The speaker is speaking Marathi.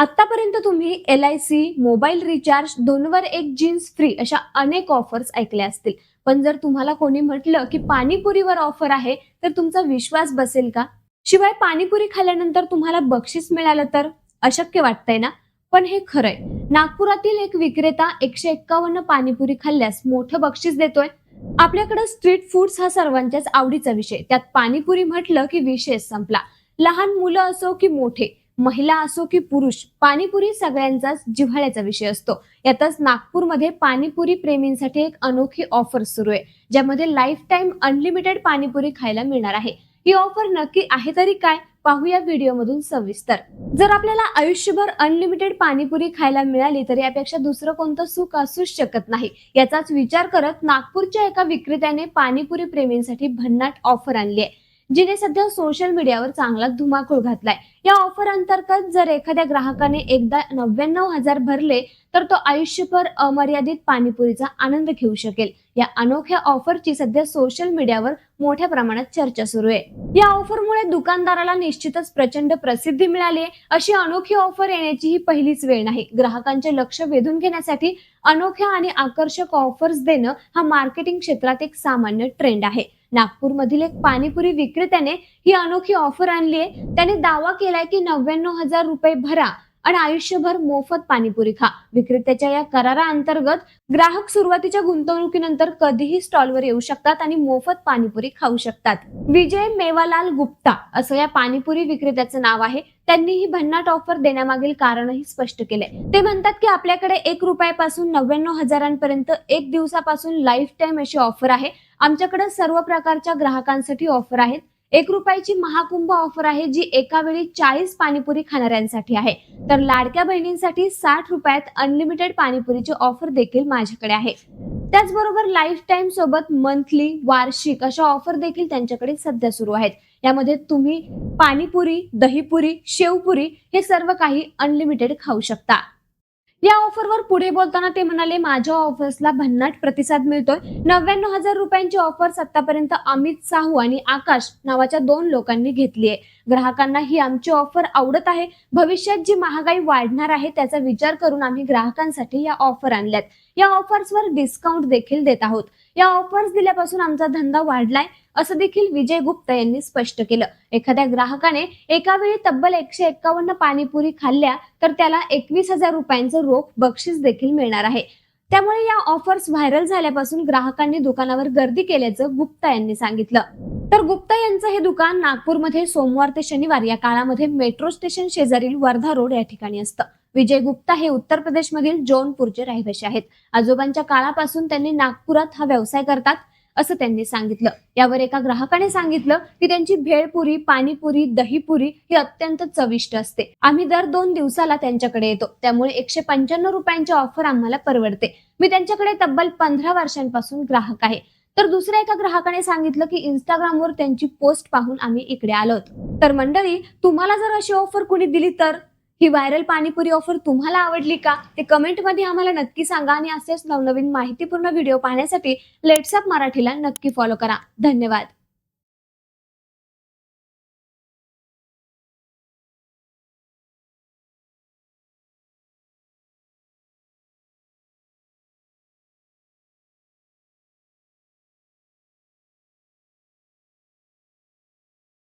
आतापर्यंत तुम्ही L I C mobile recharge दोनवर एक जीन्स फ्री अशा अनेक ऑफर्स ऐकल्या असतील. पण जर तुम्हाला कोणी म्हटलं की पाणीपुरीवर ऑफर आहे तर तुमचा विश्वास बसेल का? शिवाय पाणीपुरी खाल्ल्यानंतर तुम्हाला बक्षीस मिळालं तर अशक्य वाटतंय ना? पण हे खरंय. नागपुरातील एक विक्रेता एकशे एक्कावन्न पाणीपुरी खाल्ल्यास मोठं बक्षीस देतोय. आपल्याकडे स्ट्रीट फूड्स हा सर्वांच्याच आवडीचा विषय. त्यात पाणीपुरी म्हटलं की विषय संपला. लहान मुलं असो की मोठे महिला असो की पुरुष पाणीपुरी सगळ्यांचाच जिव्हाळ्याचा विषय असतो. यातच नागपूरमध्ये पाणीपुरी प्रेमींसाठी एक अनोखी ऑफर सुरू आहे ज्यामध्ये लाईफ टाईम अनलिमिटेड पाणीपुरी खायला मिळणार आहे. ही ऑफर नक्की आहे तरी काय? पाहूया व्हिडिओमधून सविस्तर. जर आपल्याला आयुष्यभर अनलिमिटेड पाणीपुरी खायला मिळाली तर यापेक्षा दुसरं कोणतं सुख असूच शकत नाही. याचाच विचार करत नागपूरच्या एका विक्रेत्याने पाणीपुरी प्रेमींसाठी भन्नाट ऑफर आणली आहे. जिने सध्या सोशल मीडियावर चांगला धुमाकूळ घातलाय. या ऑफर अंतर्गत जर एखाद्या ग्राहकाने एकदा नव्याण्णव हजार भरले तर तो आयुष्यभर अमर्यादित पाणीपुरीचा आनंद घेऊ शकेल. या अनोख्या ऑफरची सध्या सोशल मीडियावर मोठ्या प्रमाणात चर्चा सुरू आहे. या ऑफरमुळे दुकानदाराला निश्चितच प्रचंड प्रसिद्धी मिळाली अशी अनोखी ऑफर येण्याची ही पहिलीच वेळ नाही. ग्राहकांचे लक्ष वेधून घेण्यासाठी अनोख्या आणि आकर्षक ऑफर्स देणं हा मार्केटिंग क्षेत्रात एक सामान्य ट्रेंड आहे. नागपूरमधील एक पाणीपुरी विक्रेत्याने ही अनोखी ऑफर आणली आहे. त्याने दावा केलाय की नव्याण्णव हजार रुपये भरा. आणि आयुष्यभर मोफत पाणीपुरी खा. विक्रेत्याच्या या करारा अंतर्गत ग्राहक सुरुवातीच्या गुंतवणुकीनंतर कधीही स्टॉलवर येऊ शकतात आणि मोफत पाणीपुरी खाऊ शकतात. विजय मेवालाल गुप्ता असं या पाणीपुरी विक्रेत्याचं नाव आहे. त्यांनी ही भन्नाट ऑफर देण्यामागील कारणही स्पष्ट केले ते म्हणतात की आपल्याकडे एक रुपयापासून नव्याण्णव हजारांपर्यंत एक दिवसापासून लाईफ टाईम अशी ऑफर आहे. आमच्याकडे सर्व प्रकारच्या ग्राहकांसाठी ऑफर आहेत. एक रुपयाची महाकुंभ ऑफर आहे जी एका वेळी चाळीस पाणीपुरी खाणाऱ्यांसाठी आहे. तर लाडक्या बहिणींसाठी साठ रुपयात अनलिमिटेड पाणीपुरीची ऑफर देखील माझ्याकडे आहे. त्याचबरोबर लाईफ टाईम सोबत मंथली वार्षिक अशा ऑफर देखील त्यांच्याकडे सध्या सुरू आहेत. यामध्ये तुम्ही पाणीपुरी दहीपुरी शेवपुरी हे सर्व काही अनलिमिटेड खाऊ शकता. या ऑफरवर पुढे बोलताना ते म्हणाले माझ्या ऑफर्सला भन्नाट प्रतिसाद मिळतोय. नव्याण्णव हजार रुपयांची ऑफर्स आतापर्यंत अमित साहू आणि आकाश नावाच्या दोन लोकांनी घेतली आहे. ग्राहकांना ही आमची ऑफर आवडत आहे. भविष्यात जी महागाई वाढणार आहे त्याचा विचार करून आम्ही ग्राहकांसाठी या ऑफर आणल्यात. या ऑफर्सवर डिस्काउंट देखील देत आहोत. या ऑफर्स दिल्यापासून आमचा धंदा वाढलाय असं देखील विजय गुप्ता यांनी स्पष्ट केलं. एखाद्या ग्राहकाने एका वेळी तब्बल एकशे एक्कावन्न पाणीपुरी खाल्ल्या तर त्याला एकवीस हजार रुपयांचं रोख बक्षीस देखील मिळणार आहे. त्यामुळे या ऑफर्स व्हायरल झाल्यापासून ग्राहकांनी दुकानावर गर्दी केल्याचं गुप्ता यांनी सांगितलं. तर गुप्ता यांचं हे दुकान नागपूरमध्ये सोमवार ते शनिवार या काळामध्ये मेट्रो स्टेशन शेजारील वर्धा रोड या ठिकाणी असतं. विजय गुप्ता हे उत्तर प्रदेशमधील जौनपूरचे रहिवासी आहेत. आजोबांच्या काळापासून त्यांनी नागपुरात हा व्यवसाय करतात असं त्यांनी सांगितलं. यावर एका ग्राहकाने सांगितलं की त्यांची भेळपुरी पाणीपुरी दहीपुरी ही अत्यंत चविष्ट असते. आम्ही दर दोन दिवसाला त्यांच्याकडे येतो. त्यामुळे एकशे पंच्याण्णव रुपयांची ऑफर आम्हाला परवडते. मी त्यांच्याकडे तब्बल पंधरा वर्षांपासून ग्राहक आहे. तर दुसऱ्या एका ग्राहकाने सांगितलं की इंस्टाग्रामवर त्यांची पोस्ट पाहून आम्ही इकडे आलो तर मंडळी तुम्हाला जर अशी ऑफर कुणी दिली तर? ही व्हायरल पाणीपुरी ऑफर तुम्हाला आवडली का? ते कमेंटमध्ये आम्हाला नक्की सांगा आणि असेच नवनवीन माहितीपूर्ण व्हिडिओ पाहण्यासाठी लेट्सअप मराठीला नक्की फॉलो करा. धन्यवाद.